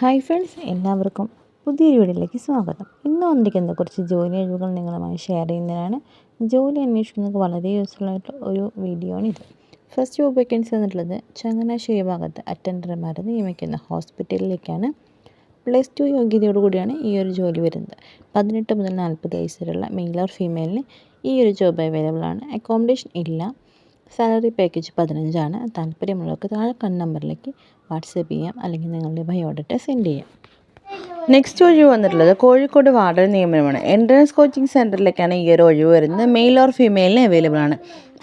Hi friends എല്ലാവർക്കും പുതിയൊരു വീഡിയോയിലേക്ക് സ്വാഗതം. ഇന്ന് വന്നിരിക്കുന്ന കുറച്ച് ജോലി ഒഴിവുകൾ നിങ്ങളുമായി ഷെയർ ചെയ്യുന്നതിനാണ്. ജോലി അന്വേഷിക്കുന്നവർക്ക് വളരെ യൂസ്ഫുൾ ആയിട്ടുള്ള ഒരു വീഡിയോ ആണിത് ഫസ്റ്റ് ജോബ് വേക്കൻസി വന്നിട്ടുള്ളത് ചങ്ങനാശ്ശേരി ഭാഗത്ത് അറ്റൻഡർമാരെ നിയമിക്കുന്ന ഹോസ്പിറ്റലിലേക്കാണ്. പ്ലസ് ടു യോഗ്യതയോടു കൂടിയാണ് ഈ ഒരു ജോലി വരുന്നത്. പതിനെട്ട് മുതൽ നാൽപ്പത് വയസ്സ് വരെയുള്ള മെയിൽ ഓർ ഫീമെയിലിന് ഈ ഒരു ജോബ് അവൈലബിൾ ആണ്. അക്കോമഡേഷൻ ഇല്ല. സാലറി പാക്കേജ് പതിനഞ്ചാണ്. താല്പര്യമുള്ളവർക്ക് താഴെ കൺ നമ്പറിലേക്ക് വാട്സപ്പ് ചെയ്യാം. അല്ലെങ്കിൽ നിങ്ങളുടെ ബയോഡേറ്റ സെൻഡ് ചെയ്യാം. നെക്സ്റ്റ് ഒഴിവ് വന്നിട്ടുള്ളത് കോഴിക്കോട് വാർഡൻ നിയമനമാണ്. എൻട്രൻസ് കോച്ചിങ് സെന്ററിലേക്കാണ് ഈ ഒരു ഒഴിവ് വരുന്നത്. മെയിൽ ഓർ ഫീമെയിലിന് അവൈലബിൾ ആണ്.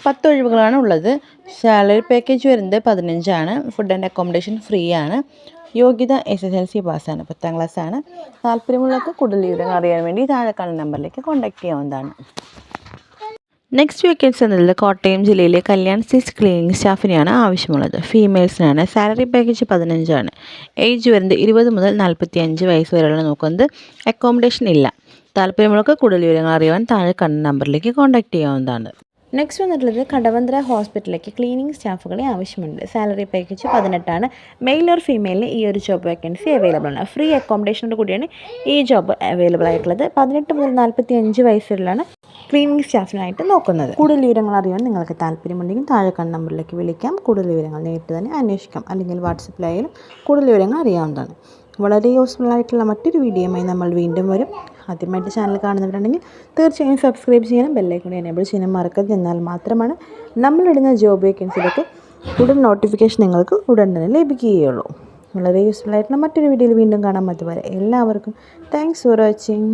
പത്ത് ഒഴിവുകളാണ് ഉള്ളത്. സാലറി പാക്കേജ് വരുന്നത് പതിനഞ്ചാണ്. ഫുഡ് ആൻഡ് അക്കോമഡേഷൻ ഫ്രീ ആണ്. യോഗ്യത എസ് എസ് എൽ സി പാസ്സാണ് പത്താം ക്ലാസ്സാണ് താല്പര്യമുള്ളവർക്ക് കൂടുതൽ വിവരങ്ങൾ അറിയാൻ വേണ്ടി താഴെ കാണുന്ന നമ്പറിലേക്ക് കോൺടാക്ട് ചെയ്യാവുന്നതാണ്. നെക്സ്റ്റ് വേക്കൻസി എന്നുള്ളത് കോട്ടയം ജില്ലയിലെ കല്യാൺ സിസ് ക്ലീനിങ് സ്റ്റാഫിനെയാണ് ആവശ്യമുള്ളത്. ഫീമെയിൽസിനാണ് സാലറി പാക്കേജ് പതിനഞ്ചാണ്. ഏജ് വരുന്നത് ഇരുപത് മുതൽ നാൽപ്പത്തി അഞ്ച് വയസ്സ് വരെയുള്ള നോക്കുന്നത് അക്കോമഡേഷൻ ഇല്ല. താല്പര്യമുള്ളവർക്ക് കൂടുതൽ വിവരങ്ങൾ അറിയുവാൻ താഴെ കണ്ട നമ്പറിലേക്ക് കോൺടാക്ട് ചെയ്യാവുന്നതാണ്. നെക്സ്റ്റ് വന്നിട്ടുള്ളത് കടവന്ത്ര ഹോസ്പിറ്റലിലേക്ക് ക്ലീനിങ് സ്റ്റാഫുകളെ ആവശ്യമുണ്ട്. സാലറി പാക്കേജ് പതിനെട്ടാണ്. മെയിൽ ഓർ ഫീമെയിലിന് ഈ ഒരു ജോബ് വേക്കൻസി അവൈലബിൾ ആണ്. ഫ്രീ അക്കോമഡേഷനോട് കൂടിയാണ് ഈ ജോബ് അവൈലബിൾ ആയിട്ടുള്ളത്. പതിനെട്ട് മുതൽ നാൽപ്പത്തി അഞ്ച് വയസ്സിലാണ് ക്ലീനിങ് സ്റ്റാഫിനായിട്ട് നോക്കുന്നത്. കൂടുതൽ വിവരങ്ങൾ അറിയാൻ നിങ്ങൾക്ക് താല്പര്യമുണ്ടെങ്കിൽ താഴെ കണ്ട നമ്പറിലേക്ക് വിളിക്കാം. കൂടുതൽ വിവരങ്ങൾ നേരിട്ട് തന്നെ അന്വേഷിക്കാം. അല്ലെങ്കിൽ വാട്സപ്പിലായാലും കൂടുതൽ വിവരങ്ങൾ അറിയാവുന്നതാണ്. വളരെ യൂസ്ഫുൾ ആയിട്ടുള്ള മറ്റൊരു വീഡിയോയുമായി നമ്മൾ വീണ്ടും വരും. ആദ്യമായിട്ട് ചാനൽ കാണുന്നവരുണ്ടെങ്കിൽ തീർച്ചയായും സബ്സ്ക്രൈബ് ചെയ്യാനും ബെല്ലൈക്കൺ എനേബിൾ ചെയ്യാനും മറക്കരുത്. എന്നാൽ മാത്രമാണ് നമ്മളിടുന്ന ജോബ് വേക്കൻസിയിലൊക്കെ ഉടൻ നോട്ടിഫിക്കേഷൻ നിങ്ങൾക്ക് ഉടൻ തന്നെ ലഭിക്കുകയുള്ളൂ. വളരെ യൂസ്ഫുൾ ആയിട്ടുള്ള മറ്റൊരു വീഡിയോയിൽ വീണ്ടും കാണാൻ മതി വരെ എല്ലാവർക്കും താങ്ക്സ് ഫോർ വാച്ചിങ്